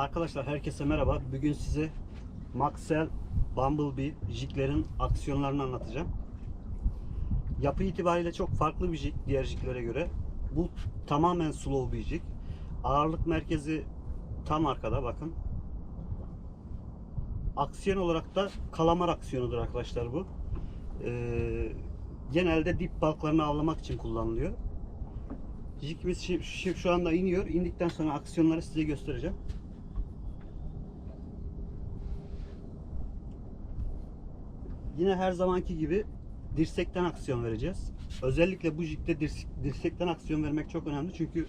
Arkadaşlar herkese merhaba. Bugün size Maxell Bumblebee jiglerin aksiyonlarını anlatacağım. Yapı itibariyle çok farklı bir jig diğer jiglere göre. Bu tamamen slow bir jig. Ağırlık merkezi tam arkada bakın. Aksiyon olarak da kalamar aksiyonudur arkadaşlar bu. Ee, genelde dip balıklarını avlamak için kullanılıyor. Şi- şu anda iniyor. İndikten sonra aksiyonları size göstereceğim. Yine her zamanki gibi dirsekten aksiyon vereceğiz. Özellikle bu dirs- dirsekten aksiyon vermek çok önemli çünkü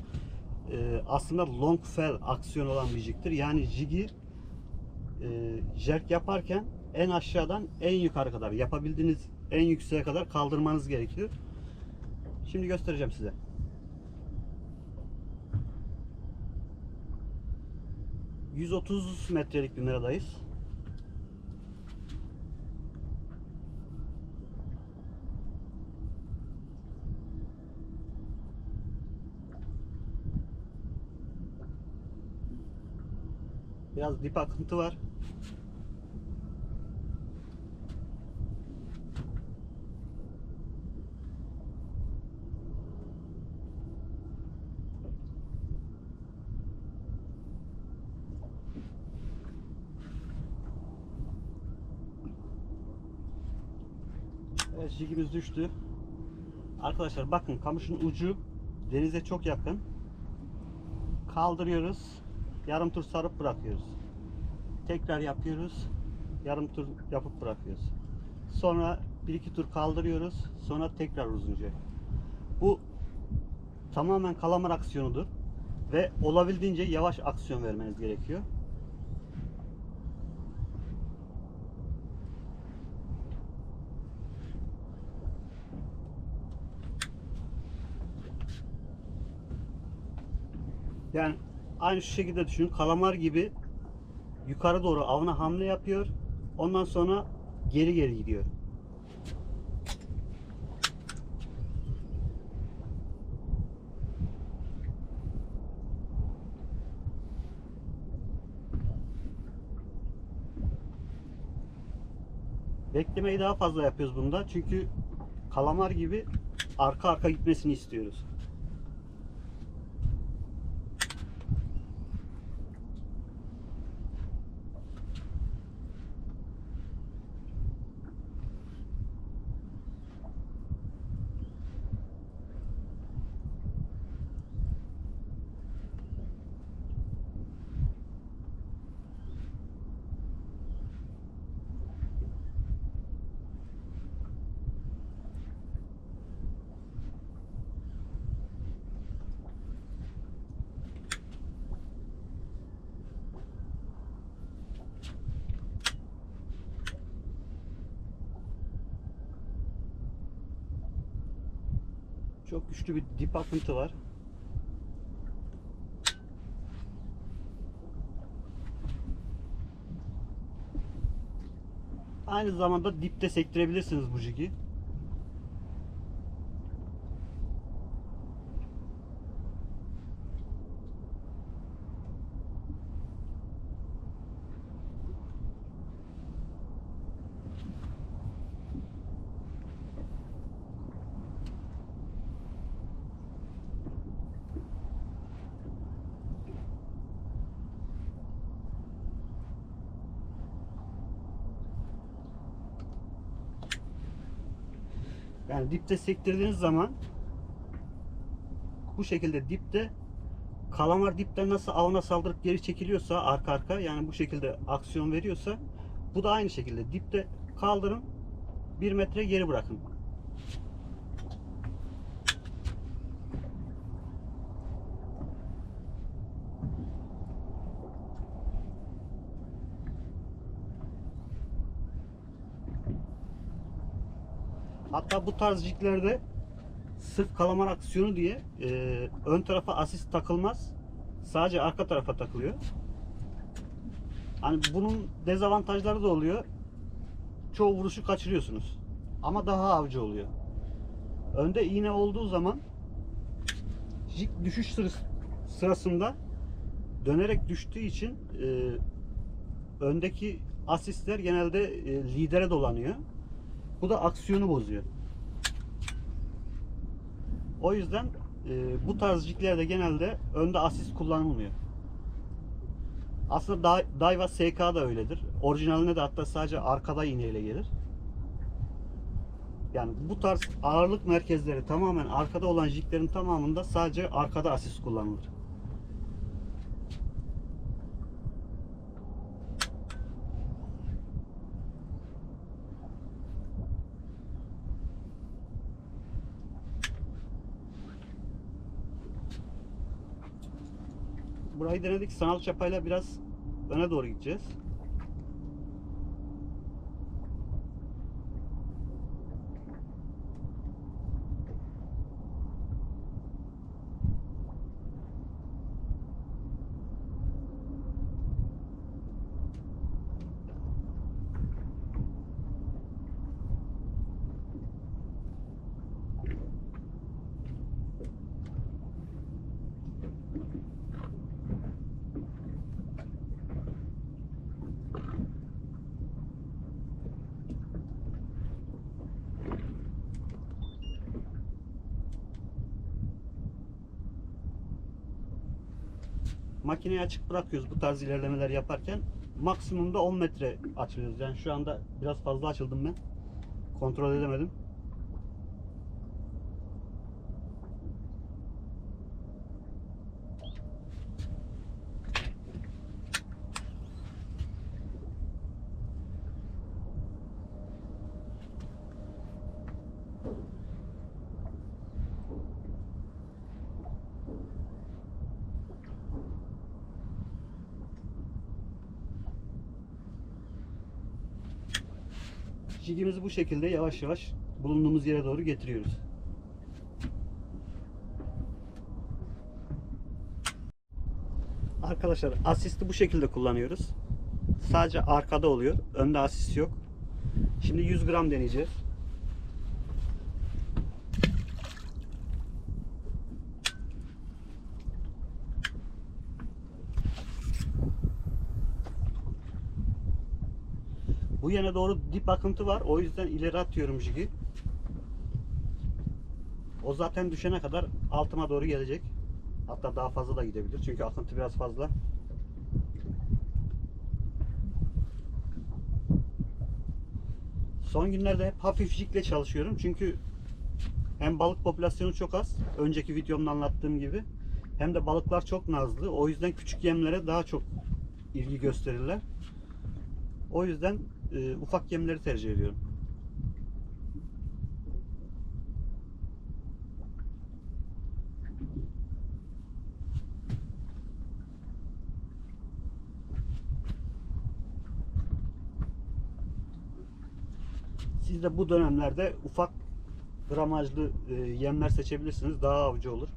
e, aslında long fell aksiyon olan bir jigdir. Yani jigi e, jerk yaparken en aşağıdan en yukarı kadar yapabildiğiniz en yükseğe kadar kaldırmanız gerekiyor. Şimdi göstereceğim size. ...130 metrelik bir meradayız. Biraz dip akıntı var. Evet jigimiz düştü. Arkadaşlar bakın kamışın ucu denize çok yakın. Kaldırıyoruz. Yarım tur sarıp bırakıyoruz. Tekrar yapıyoruz. Yarım tur yapıp bırakıyoruz. Sonra bir iki tur kaldırıyoruz. Sonra tekrar uzunca. Bu tamamen kalamar aksiyonudur. Ve olabildiğince yavaş aksiyon vermeniz gerekiyor. Yani aynı şu şekilde düşünün. Kalamar gibi yukarı doğru avına hamle yapıyor. Ondan sonra geri geri gidiyor. Beklemeyi daha fazla yapıyoruz bunda. Çünkü kalamar gibi arka arka gitmesini istiyoruz. Çok güçlü bir dip akıntı var. Aynı zamanda dipte sektirebilirsiniz bu jigi. Yani dipte sektirdiğiniz zaman bu şekilde dipte kalamar dipten nasıl avına saldırıp geri çekiliyorsa arka arka yani bu şekilde aksiyon veriyorsa bu da aynı şekilde dipte kaldırın bir metre geri bırakın. Hatta bu tarz jiglerde sırf kalamar aksiyonu diye e, ön tarafa asist takılmaz. Sadece arka tarafa takılıyor. Hani bunun dezavantajları da oluyor. Çoğu vuruşu kaçırıyorsunuz. Ama daha avcı oluyor. Önde iğne olduğu zaman jig düşüş sırası- sırasında dönerek düştüğü için e, öndeki asistler genelde e, lidere dolanıyor. Bu da aksiyonu bozuyor. O yüzden e, bu tarz jiglerde genelde önde asist kullanılmıyor. Aslında Da- Daiwa SK da öyledir. Orijinalinde de hatta sadece arkada iğneyle gelir. Yani bu tarz ağırlık merkezleri tamamen arkada olan jiglerin tamamında sadece arkada asist kullanılır. Burayı denedik. Sanal çapayla biraz öne doğru gideceğiz. Makineyi açık bırakıyoruz bu tarz ilerlemeler yaparken. Maksimumda 10 metre açılıyoruz. Yani şu anda biraz fazla açıldım ben. Kontrol edemedim. Jigimizi bu şekilde yavaş yavaş bulunduğumuz yere doğru getiriyoruz. Arkadaşlar asisti bu şekilde kullanıyoruz. Sadece arkada oluyor. Önde asist yok. Şimdi 100 gram deneyeceğiz. Bu yana doğru dip akıntı var. O yüzden ileri atıyorum jigi. O zaten düşene kadar altıma doğru gelecek. Hatta daha fazla da gidebilir. Çünkü akıntı biraz fazla. Son günlerde hep hafif jigle çalışıyorum. Çünkü hem balık popülasyonu çok az. Önceki videomda anlattığım gibi. Hem de balıklar çok nazlı. O yüzden küçük yemlere daha çok ilgi gösterirler. O yüzden e, ufak yemleri tercih ediyorum. Siz de bu dönemlerde ufak gramajlı e, yemler seçebilirsiniz. Daha avcı olur.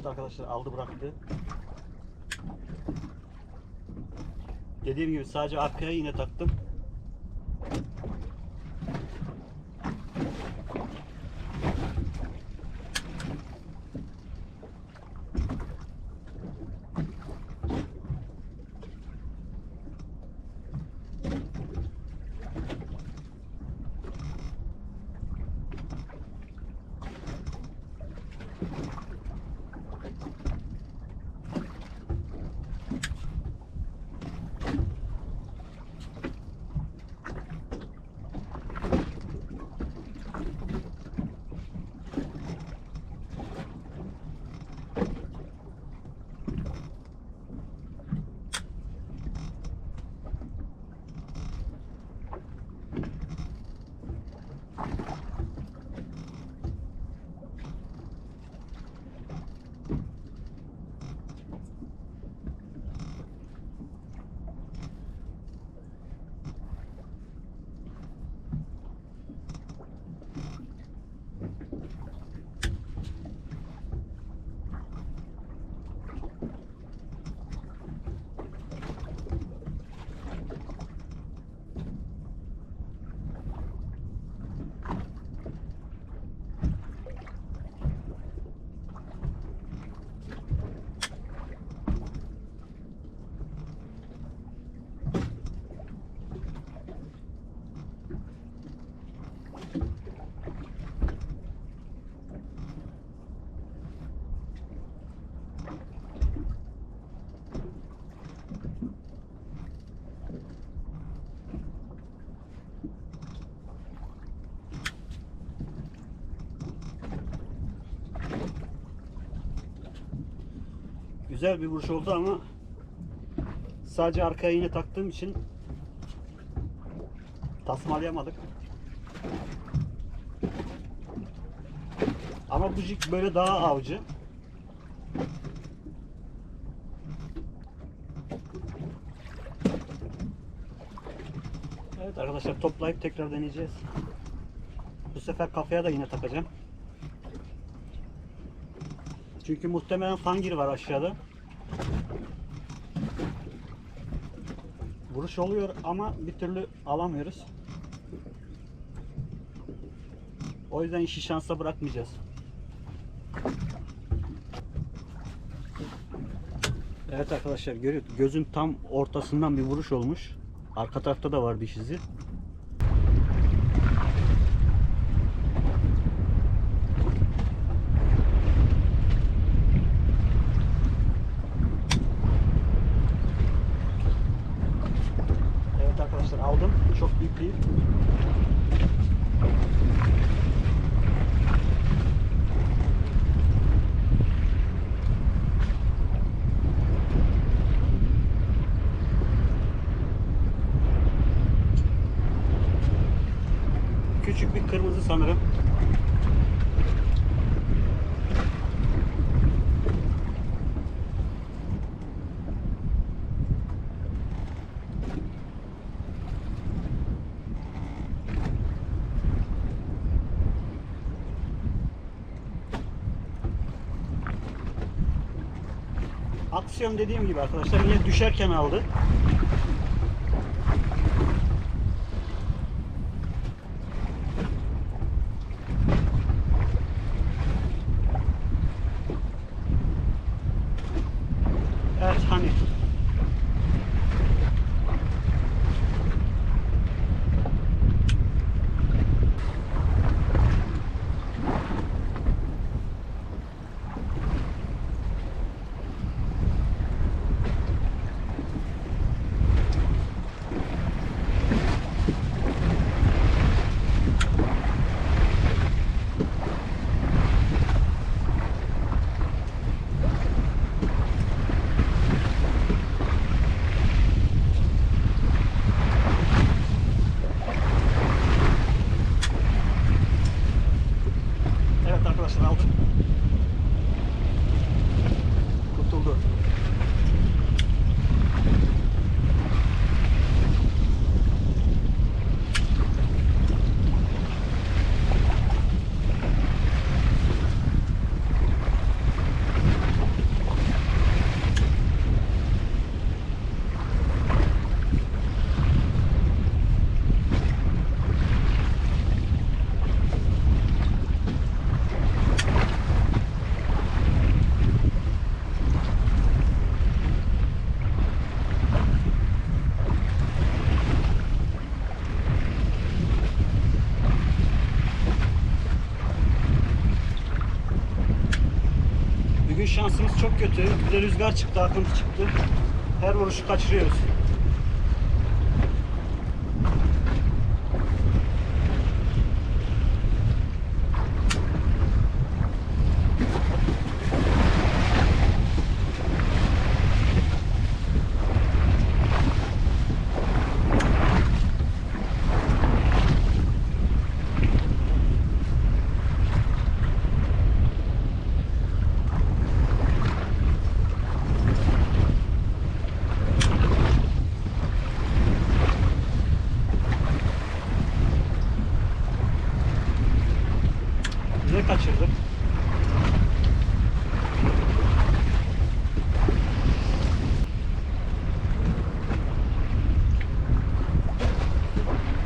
Evet arkadaşlar aldı bıraktı. Dediğim gibi sadece arkaya iğne taktım. Güzel bir vuruş oldu ama sadece arkaya iğne taktığım için tasmalayamadık. Ama bu jig böyle daha avcı. Evet arkadaşlar toplayıp tekrar deneyeceğiz. Bu sefer kafaya da yine takacağım. Çünkü muhtemelen fangir var aşağıda. Vuruş oluyor ama bir türlü alamıyoruz. O yüzden işi şansa bırakmayacağız. Evet arkadaşlar görüyor gözün tam ortasından bir vuruş olmuş. Arka tarafta da var diş izi. Evet arkadaşlar aldım. Çok büyük değil. Küçük bir kırmızı sanırım. Aksiyon dediğim gibi arkadaşlar yine düşerken aldı. Evet hani Evet arkadaşlar aldım. Kurtuldu. Bugün şansımız çok kötü. Bir de rüzgar çıktı, akıntı çıktı. Her vuruşu kaçırıyoruz. Ne kaçırdık?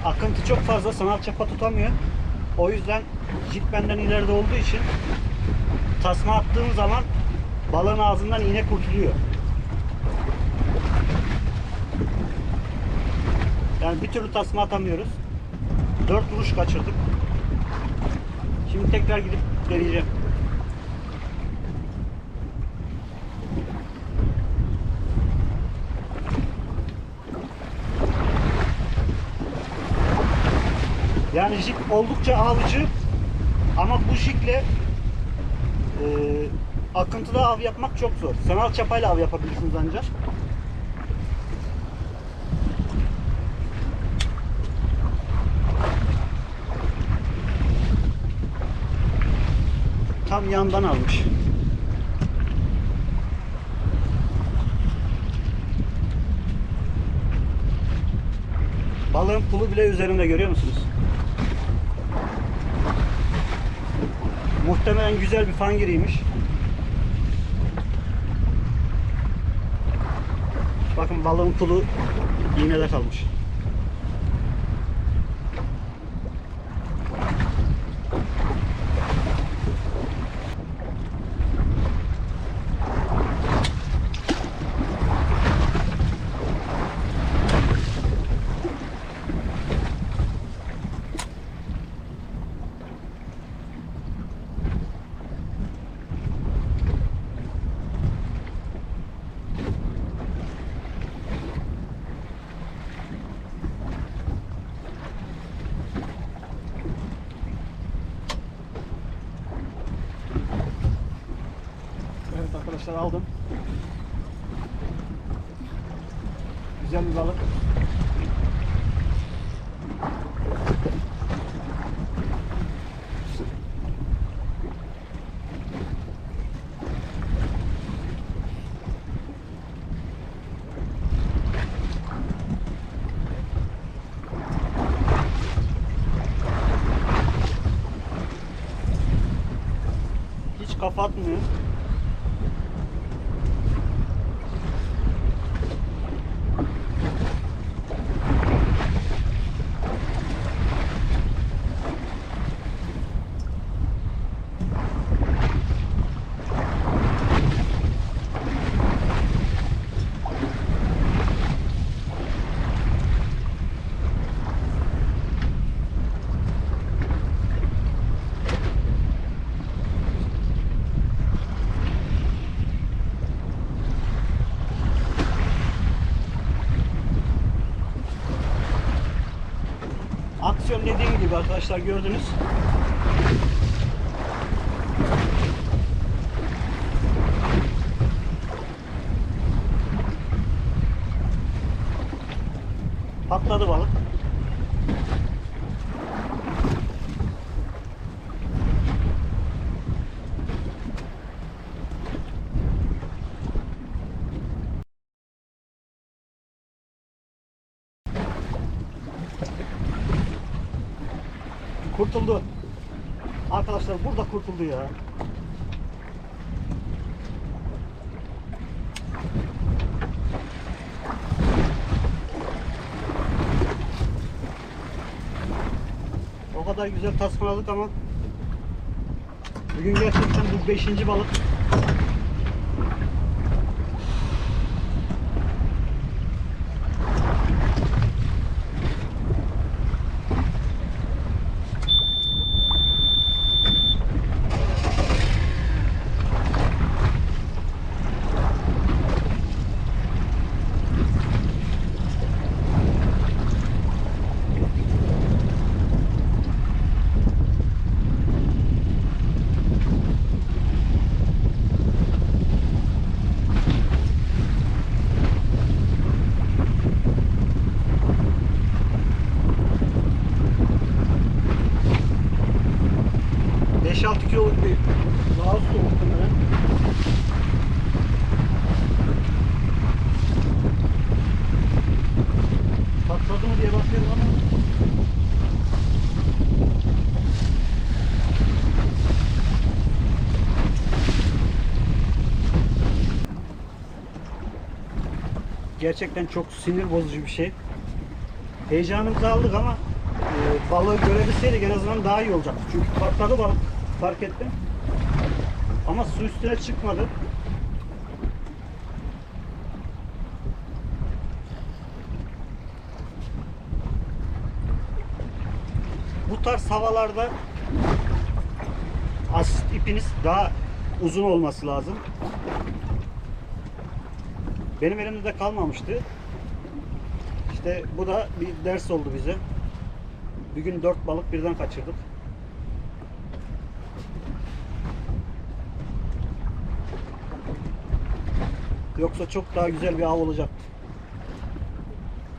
Akıntı çok fazla sanal çapa tutamıyor. O yüzden jig benden ileride olduğu için tasma attığım zaman balığın ağzından iğne kurtuluyor. Yani bir türlü tasma atamıyoruz. 4 vuruş kaçırdık. Şimdi tekrar gidip deneyeceğim. Yani jig oldukça avcı ama bu jigle e, akıntıda av yapmak çok zor. Sanal çapayla av yapabilirsiniz ancak. Tam yandan almış. Balığın pulu bile üzerinde görüyor musunuz? Muhtemelen güzel bir fangiriymiş. Bakın balığın pulu iğnede kalmış. Evet arkadaşlar aldım. Güzel bir balık. Hiç kafa atmıyor. Aksiyon dediğim gibi arkadaşlar gördünüz. Patladı balık. Kurtuldu. Arkadaşlar burada kurtuldu ya. O kadar güzel tasmaladık ama bugün gerçekten bu beşinci balık. Beş altı kiloluk bir Laos muhtemelen. Patladı mı diye bakıyorum ama Gerçekten çok sinir bozucu bir şey. Heyecanımızı aldık ama e, balığı görebilseydik en azından daha iyi olacaktı. Çünkü patladı balık fark ettim. Ama su üstüne çıkmadı. Bu tarz havalarda asist ipiniz daha uzun olması lazım. Benim elimde kalmamıştı. İşte bu da bir ders oldu bize. Bir gün dört balık birden kaçırdık. Yoksa çok daha güzel bir av olacaktı.